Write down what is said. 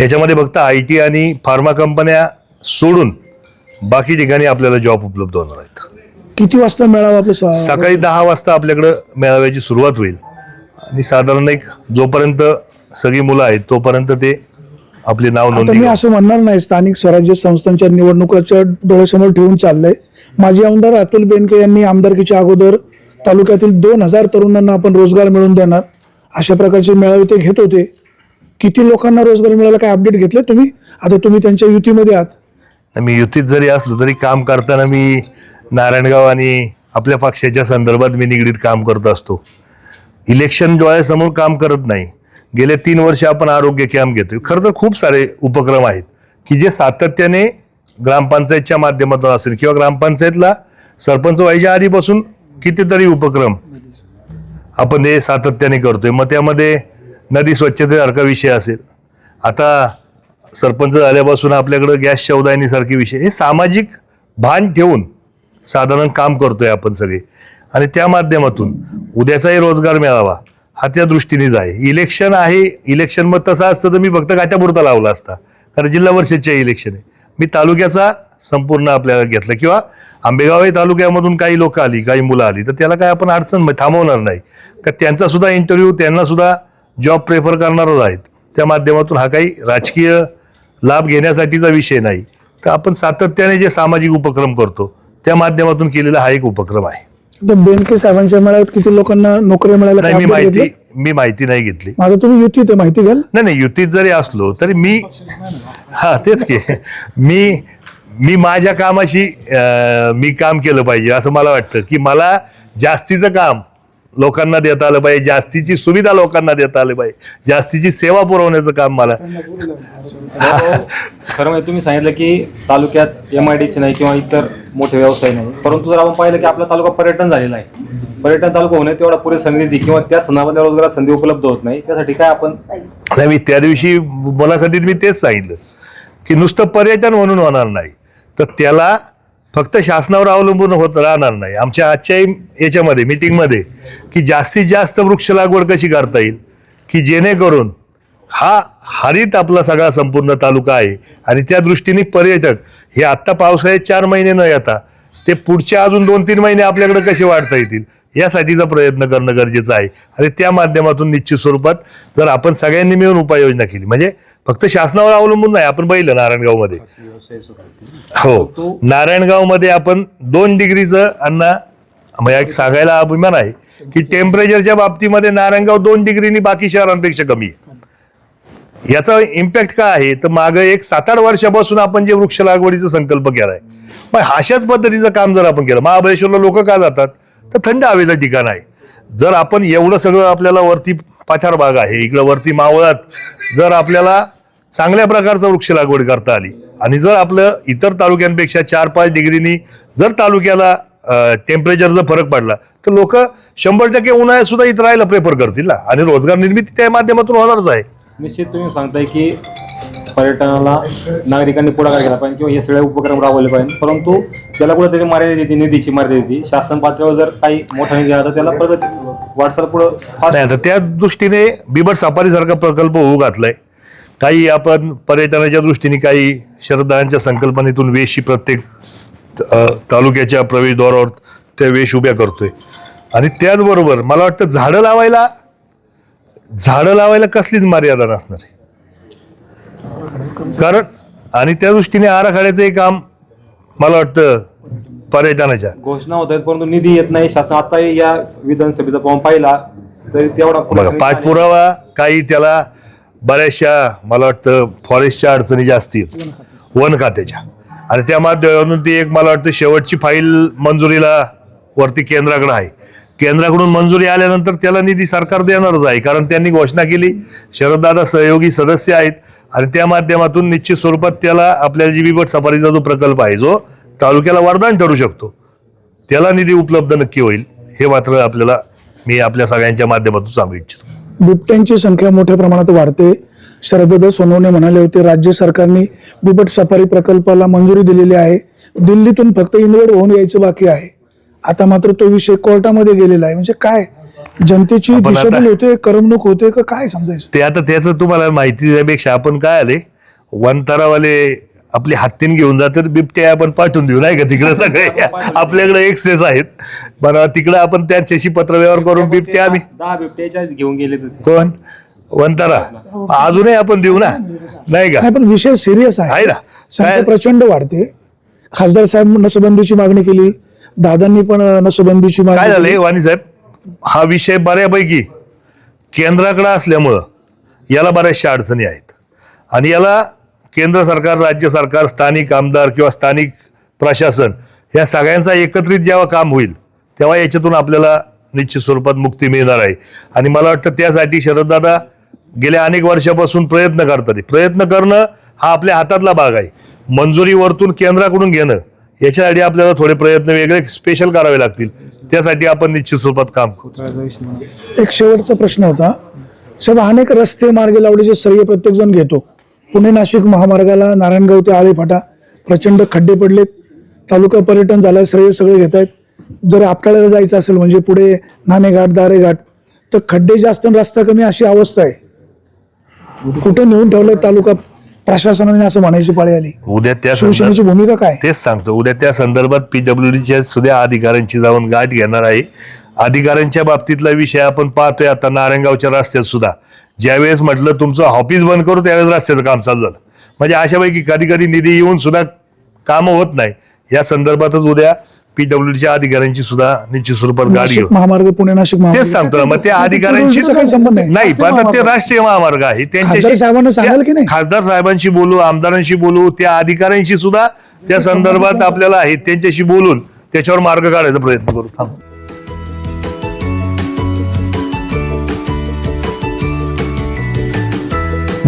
याच्यामध्ये फक्त I T आणि फार्मा कंपन्या सोडून बाकी ठिकाणी आपल्याला जॉब उपलब्ध होणार आहेत. किती वाजता मेळावा आपलं सकाळी दहा वाजता आपल्याकडं मेळाव्याची सुरुवात होईल. आणि साधारण एक जोपर्यंत सगळी मुलं आहेत तोपर्यंत ते आपले नाव नोंदणी मी. असं म्हणणार नाही स्थानिक स्वराज्य संस्थांच्या निवडणुकाच्या डोळ्यासमोर ठेवून चाललंय. माजी आमदार अतुल बेनके यांनी आमदारकीच्या अगोदर तालुक्यातील दोन हजार तरुणांना आपण रोजगार मिळवून देणार. अशा प्रकारचे मेळावे ते घेत होते. किती लोकांना रोजगार मिळाला काय अपडेट घेतले तुम्ही? आता तुम्ही त्यांच्या युतीमध्ये आहात. मी युतीत जरी असलो तरी काम करताना मी नारायणगाव आणि आपल्या पक्षाच्या संदर्भात मी निगडीत काम करत असतो. इलेक्शन डोळ्यासमोर काम करत नाही. गेले तीन वर्ष आपण आरोग्य कॅम्प घेतोय. खरं तर खूप सारे उपक्रम आहेत की जे सातत्याने ग्रामपंचायतच्या माध्यमातून असेल किंवा ग्रामपंचायतला सरपंच व्हायच्या आधीपासून कितीतरी उपक्रम आपण हे सातत्याने करतोय. मग त्यामध्ये नदी स्वच्छतेसारखा विषय असेल. आता सरपंच झाल्यापासून आपल्याकडं गॅस शौदायनीसारखे विषय. हे सामाजिक भान ठेवून साधारण काम करतोय आपण सगळे. आणि त्या माध्यमातून उद्याचाही रोजगार मिळावा हा त्या दृष्टीनेच आहे. इलेक्शन आहे इलेक्शन मग तसं असतं तर मी फक्त गाठ्यापुरता लावला असता. कारण जिल्हा परिषदचे इलेक्शन. आहे मी तालुक्याचा संपूर्ण आपल्याला घेतलं. किंवा आंबेगाव तालुक्यामधून काही लोक आली काही मुलं आली तर त्याला काय आपण अडचण थांबवणार नाही. का त्यांचा सुद्धा इंटरव्ह्यू त्यांना सुद्धा जॉब प्रेफर करणारच आहेत. त्या माध्यमातून हा काही राजकीय लाभ घेण्यासाठीचा विषय नाही. तर आपण सातत्याने जे सामाजिक उपक्रम करतो त्या माध्यमातून केलेला हा एक उपक्रम आहे. बेनके साहेबांच्या मेळाव्यात किती लोकांना नोकऱ्या मिळाल्या नाही मी माहिती? मी माहिती नाही घेतली. माझा तुम्ही युतीत आहे माहिती घ्याल? नाही नाही युतीत जरी असलो तरी मी हा तेच की. मी मी माझ्या कामाशी मी काम केलं पाहिजे असं मला वाटतं की मला जास्तीचं काम लोकांना देता आलं पाहिजे. जास्तीची सुविधा लोकांना देता आलं पाहिजे. जास्तीची सेवा पुरवण्याचं काम मला. खरं म्हणजे तुम्ही सांगितलं की तालुक्यात एम आय डी सी नाही किंवा इतर मोठे व्यवसाय नाही. परंतु जर आपण पाहिलं की आपला तालुका पर्यटन झालेला आहे. पर्यटन तालुका होणे तेवढा पुरेसा निधी किंवा त्या सणामधल्या रोजगार संधी उपलब्ध होत नाही. त्यासाठी काय आपण नाही मी त्या दिवशी मुलाखतीत मी तेच सांगितलं की नुसतं पर्यटन म्हणून होणार नाही. तर त्याला फक्त शासनावर अवलंबून होत राहणार नाही. आमच्या आजच्या याच्यामध्ये मीटिंगमध्ये की जास्तीत जास्त वृक्ष लागवड कशी करता येईल? की जेणेकरून हा हरित आपला सगळा संपूर्ण तालुका आहे आणि त्या दृष्टीने पर्यटक हे आत्ता पावसाळ्यात चार महिने न येता ते पुढच्या अजून दोन तीन महिने आपल्याकडे कसे वाढता येतील? यासाठीचा प्रयत्न करणं गरजेचं आहे. आणि त्या माध्यमातून निश्चित स्वरूपात जर आपण सगळ्यांनी मिळून उपाययोजना केली म्हणजे फक्त शासनावर अवलंबून नाही आपण पाहिलं नारायणगावमध्ये. हो नारायणगावमध्ये आपण दोन डिग्रीचं अन्न म्हणजे एक सांगायला अभिमान आहे की टेम्परेचरच्या बाबतीमध्ये नारायणगाव दोन डिग्रीनी बाकी शहरांपेक्षा कमी आहे. याचा इम्पॅक्ट काय आहे? तर मागं एक सात आठ वर्षापासून आपण जे वृक्ष लागवडीचा संकल्प केलाय मग अशाच पद्धतीचं काम जर आपण केलं महाबळेश्वरला लोक का जातात? तर थंड हवेचं ठिकाण आहे. जर आपण एवढं सगळं आपल्याला वरती पाठार भाग आहे. इकडं वरती मावळात जर आपल्याला चांगल्या प्रकारचं वृक्ष लागवड करता आली आणि जर आपलं इतर तालुक्यांपेक्षा चार पाच डिग्रीनी जर तालुक्याला टेम्परेचरचा फरक पडला तर लोक शंभर टक्के उन्हाळ्यात सुद्धा इथं राहायला प्रेफर करतील ना. आणि रोजगार निर्मिती त्या माध्यमातून होणारच आहे. निश्चित तुम्ही सांगताय की पर्यटनाला नागरिकांनी पुढाकार घ्यायला पाहिजे किंवा हे सगळे उपक्रम राबवले पाहिजे. परंतु त्याला कुठेतरी मर्यादा येते निधीची मर्यादा येते शासन पातळीवर जर काही मोठा निधी आला तर त्याला परत वाटचाल पुढं नाही आता त्या दृष्टीने बिबट सफारीसारखा प्रकल्प होऊ घातलाय. काही आपण पर्यटनाच्या दृष्टीने काही श्रद्धांच्या संकल्पनेतून वेशी प्रत्येक अ, तालुक्याच्या प्रवेशद्वारावर त्या वेश उभ्या करतोय. आणि त्याचबरोबर मला वाटतं झाडं लावायला झाडं लावायला कसलीच मर्यादा नसणार आहे. कारण आणि त्या दृष्टीने आराखड्याचंही काम मला वाटतं पर्यटनाच्या. घोषणा होत आहेत परंतु निधी येत नाही. शासन आता या विधानसभेचा फॉर्म पाहिला तरी तेवढा बघा पाठपुरावा काही त्याला बऱ्याचशा मला वाटतं फॉरेस्टच्या अडचणी जास्त आहेत वन खात्याच्या. आणि त्या माध्यमातून ती एक मला वाटतं शेवटची फाईल मंजुरीला वरती केंद्राकडे आहे. केंद्राकडून मंजुरी आल्यानंतर त्याला निधी सरकार देणारच आहे कारण त्यांनी घोषणा केली शरददादा सहयोगी सदस्य आहेत आणि त्या माध्यमातून निश्चित स्वरूपात त्याला आपल्याला जी बिबट सफारीचा जो प्रकल्प आहे जो तालुक्याला वरदान ठरू शकतो. त्याला निधी उपलब्ध नक्की होईल हे मात्र आपल्याला मी आपल्या सगळ्यांच्या माध्यमातून सांगू इच्छितो. बिबट्यांची संख्या मोठ्या प्रमाणात वाढते. शरददा सोनवणे म्हणाले होते राज्य सरकारने बिबट सफारी प्रकल्पाला मंजुरी दिलेली आहे. दिल्लीतून फक्त इंदवड होऊन यायचं बाकी आहे. आता मात्र तो विषय कोर्टामध्ये गेलेला आहे. म्हणजे काय? जनतेची दिशाभूल होते करमणूक होते का काय समजायचं? ते आता त्याचं तुम्हाला माहिती देण्यापेक्षा आपण काय आले? वनतारावाले आपली हत्तीन घेऊन जातात बिबट्या आपण पाठवून देऊ नाही का तिकडे सगळे? आपल्याकडे एक्सेस आहेत. पण तिकडे आपण त्यांच्याशी पत्रव्यवहार करून बिबट्या आम्ही दहा बिबट्याच्या घेऊन गेले कोण? वनतारा अजूनही आपण देऊ ना? नाही का? पण विषय सिरियस आहे. आहे ना. संख्या काय- प्रचंड वाढते. खासदार साहेब नसबंदीची मागणी केली. दादांनी पण नसबंदीची काय मागणी झालंय केली. वाणी साहेब? हा विषय बऱ्यापैकी केंद्राकडे असल्यामुळं याला बऱ्याचशा अडचणी आहेत. आणि याला केंद्र सरकार राज्य सरकार स्थानिक आमदार किंवा स्थानिक प्रशासन या सगळ्यांचा एकत्रित जेव्हा काम होईल तेव्हा याच्यातून आपल्याला निश्चित स्वरूपात मुक्ती मिळणार आहे. आणि मला वाटतं त्यासाठी शरददादा गेल्या अनेक वर्षापासून प्रयत्न करतात. प्रयत्न करणं हा आपल्या हातातला भाग आहे. मंजुरी वरतून केंद्राकडून घेणं याच्यासाठी आपल्याला थोडे प्रयत्न वेगळे स्पेशल करावे लागतील. त्यासाठी आपण निश्चित स्वरूपात काम करू. एक शेवटचा प्रश्न होता. साहेब अनेक रस्ते मार्गे लावण्याचे श्रेय प्रत्येक जण घेतो. पुणे नाशिक महामार्गाला नारायणगाव ते आळेफाटा प्रचंड खड्डे पडलेत. तालुका पर्यटन झालंय श्रेय सगळे घेत आहेत जर आपल्याला जायचं असेल म्हणजे पुढे नाणेघाट दारेघाट तर खड्डे जास्त रस्ता कमी अशी अवस्था आहे. कुठे नेऊन ठेवलंय तालुका प्रशासनाने असं म्हणायची पाळी आली? उद्या त्या शिवसेनेची भूमिका काय? तेच सांगतो. उद्या त्या संदर्भात पीडब्ल्यूडीच्या सुद्धा अधिकाऱ्यांची जाऊन गाठ घेणार आहे. अधिकाऱ्यांच्या बाबतीतला विषय आपण पाहतोय. आता नारायणगावच्या रस्त्यात सुद्धा. ज्यावेळेस म्हटलं तुमचं ऑफिस बंद करू त्यावेळेस रस्त्याचं काम चालू झालं. म्हणजे अशापैकी कधी कधी निधी येऊन सुद्धा कामं होत नाही. या संदर्भातच उद्या पीडब्ल्यूडीच्या अधिकाऱ्यांची सुद्धा निश्चित स्वरूपात गाडी महामार्ग पुणे नाशिक तेच महामार्ग सांगतो ना मग त्या संबंध नाही. नाही पण आता ते राष्ट्रीय महामार्ग आहे. नाही? खासदार साहेबांशी बोलू आमदारांशी बोलू त्या अधिकाऱ्यांशी सुद्धा त्या संदर्भात आपल्याला आहे त्यांच्याशी बोलून त्याच्यावर मार्ग काढायचा प्रयत्न करू.